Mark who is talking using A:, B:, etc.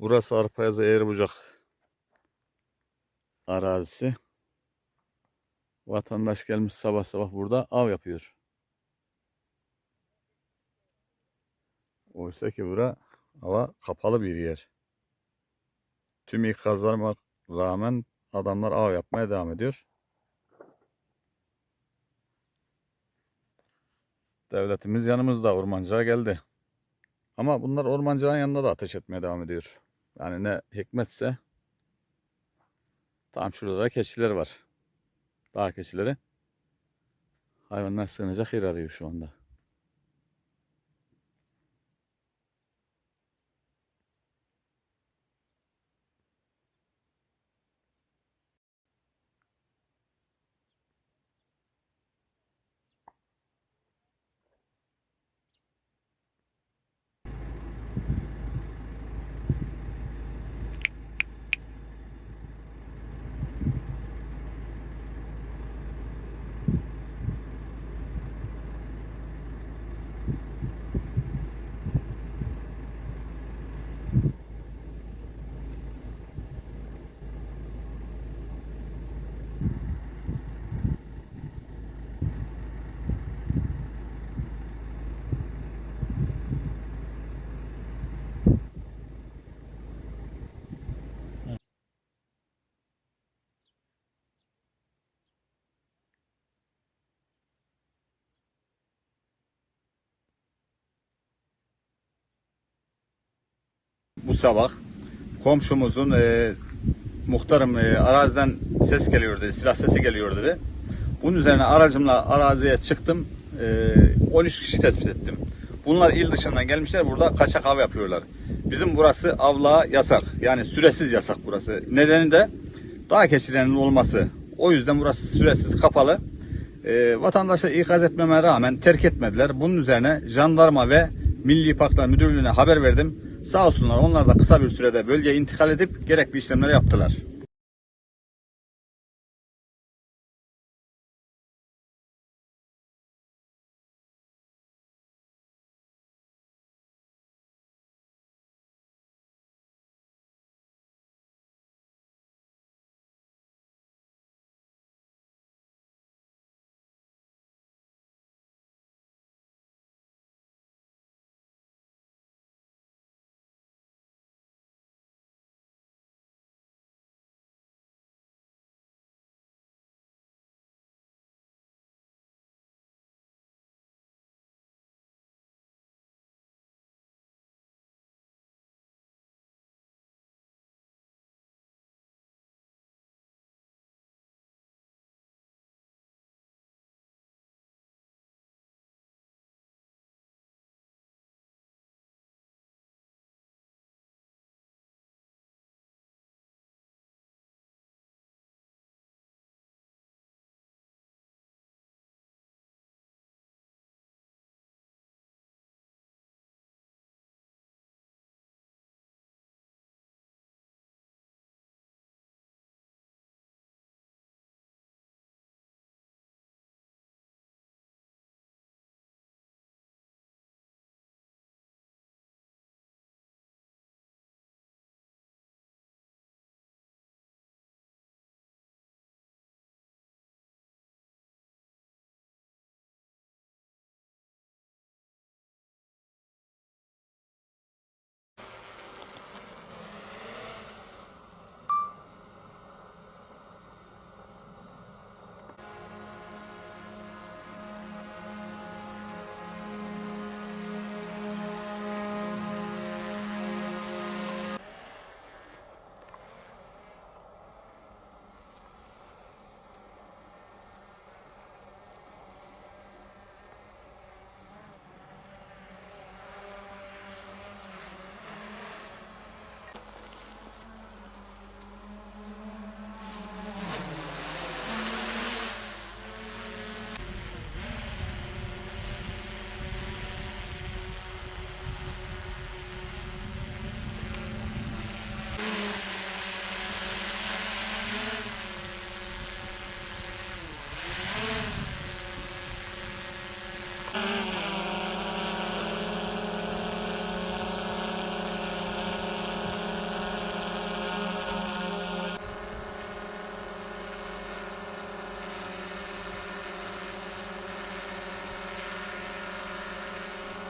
A: Burası Arpayazı Eğribucak arazisi. Vatandaş gelmiş sabah sabah burada av yapıyor. Oysa ki bura hava kapalı bir yer. Tüm ikazlarıma rağmen adamlar av yapmaya devam ediyor. Devletimiz yanımızda, ormancılar geldi. Ama bunlar ormancıların yanında da ateş etmeye devam ediyor. Yani ne hikmetse tam şurada da keçiler var. Dağ keçileri. Hayvanlar sığınacak yer arıyor şu anda. Bu sabah komşumuzun e, muhtarım e, araziden ses geliyor dedi, silah sesi geliyor dedi. Bunun üzerine aracımla araziye çıktım. E, 13 kişi tespit ettim. Bunlar il dışından gelmişler burada kaçak av yapıyorlar. Bizim burası avla yasak. Yani süresiz yasak burası. Nedeni de dağ keçilerinin olması. O yüzden burası süresiz kapalı. E, vatandaşa ikaz etmeme rağmen terk etmediler. Bunun üzerine jandarma ve Milli Parklar Müdürlüğü'ne haber verdim. Sağ olsunlar onlar da kısa bir sürede bölgeye intikal edip gerekli işlemleri yaptılar.